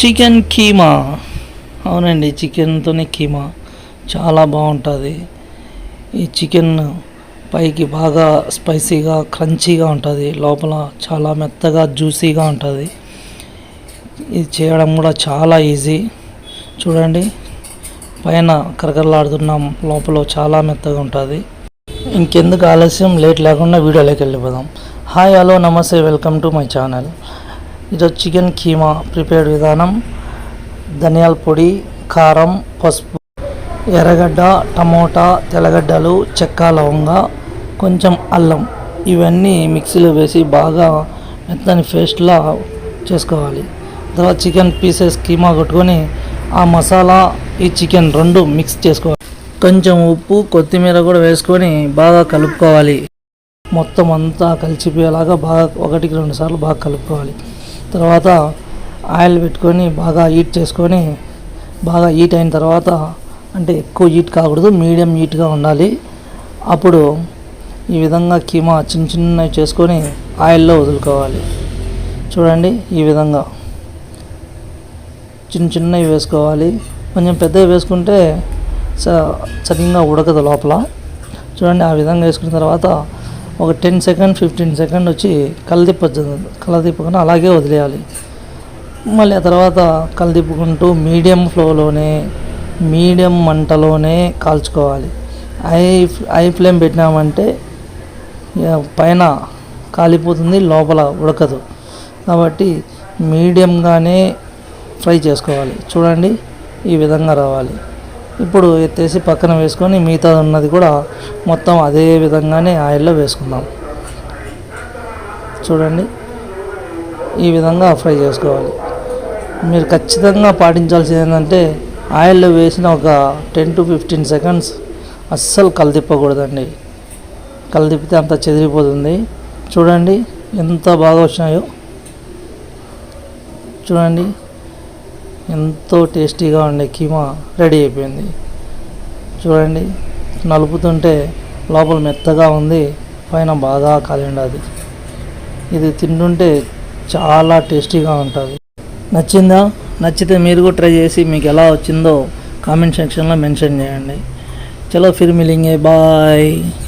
Chicken keema. అవునండి చికెన్తోనే కీమా. చాలా బాగుంటుంది. ఈ చికెన్ పైకి బాగా స్పైసీగా క్రంచీగా ఉంటుంది. లోపల చాలా మెత్తగా జ్యూసీగా ఉంటుంది. ఇది చేయడం కూడా చాలా ఈజీ. చూడండి పైన కరకరలాడుతున్నాం. లోపల చాలా మెత్తగా ఉంటుంది. ఇంకెందుకు ఆలస్యం లేట్ లేకుండా వీడియోలోకి వెళ్ళిపోదాం. Hi hello namaste welcome to my channel. ఈరోజు చికెన్ కీమా ప్రిపేర్డ్ విధానం. ధనియాల పొడి కారం పసుపు ఎర్రగడ్డ టమోటా తెల్లగడ్డలు చెక్క లవంగ కొంచెం అల్లం. ఇవన్నీ మిక్సీలో వేసి బాగా మెత్తని పేస్ట్లా చేసుకోవాలి. తర్వాత చికెన్ పీసెస్ కీమా కొట్టుకొని ఆ మసాలా ఈ చికెన్ రెండు మిక్స్ చేసుకోవాలి. కొంచెం ఉప్పు కొత్తిమీర కూడా వేసుకొని బాగా కలుపుకోవాలి. మొత్తం అంతా కలిసిపోయేలాగా బాగా ఒకటికి రెండు సార్లు బాగా కలుపుకోవాలి. తర్వాత ఆయిల్ పెట్టుకొని బాగా హీట్ చేసుకొని బాగా హీట్ అయిన తర్వాత అంటే ఎక్కువ హీట్ కాకూడదు మీడియం హీట్గా ఉండాలి. అప్పుడు ఈ విధంగా కీమా చిన్న చిన్నవి చేసుకొని ఆయిల్లో వదులుకోవాలి. చూడండి ఈ విధంగా. చిన్న చిన్నవి వేసుకోవాలి. కొంచెం పెద్దవి వేసుకుంటే స సరిగ్గా ఉడకదు లోపల. చూడండి ఆ విధంగా వేసుకున్న తర్వాత ఒక టెన్ సెకండ్ ఫిఫ్టీన్ సెకండ్ వచ్చి కలదిప్పచ్చు కలదిప్పుకొని అలాగే వదిలేయాలి. మళ్ళీ ఆ తర్వాత కలదిప్పుకుంటూ మీడియం ఫ్లోలోనే మీడియం మంటలోనే కాల్చుకోవాలి. హై హై ఫ్లేమ్ పెట్టినామంటే పైన కాలిపోతుంది లోపల ఉడకదు. కాబట్టి మీడియంగానే ఫ్రై చేసుకోవాలి. చూడండి ఈ విధంగా రావాలి. ఇప్పుడు ఎత్తేసి పక్కన వేసుకొని మిగతా ఉన్నది కూడా మొత్తం అదే విధంగానే ఆయిల్లో వేసుకుందాం. చూడండి. ఈ విధంగా ఫ్రై చేసుకోవాలి. మీరు ఖచ్చితంగా పాటించాల్సింది ఏంటంటే ఆయిల్లో వేసిన ఒక టెన్ టు ఫిఫ్టీన్ సెకండ్స్ అస్సలు కలదిప్పకూడదండి. కలదిప్పితే అంత చెదిరిపోతుంది. చూడండి ఎంత బాగా వచ్చినాయో. చూడండి. ఎంతో టేస్టీగా ఉండే కీమా రెడీ అయిపోయింది. చూడండి నలుపుతుంటే లోపల మెత్తగా ఉంది పైన బాగా కాలిండాది ఇది తింటుంటే చాలా టేస్టీగా ఉంటుంది. నచ్చిందా? నచ్చితే మీరు కూడా ట్రై చేసి మీకు ఎలా వచ్చిందో కామెంట్ సెక్షన్లో మెన్షన్ చేయండి. చలో ఫిర్ మిలింగే బాయ్.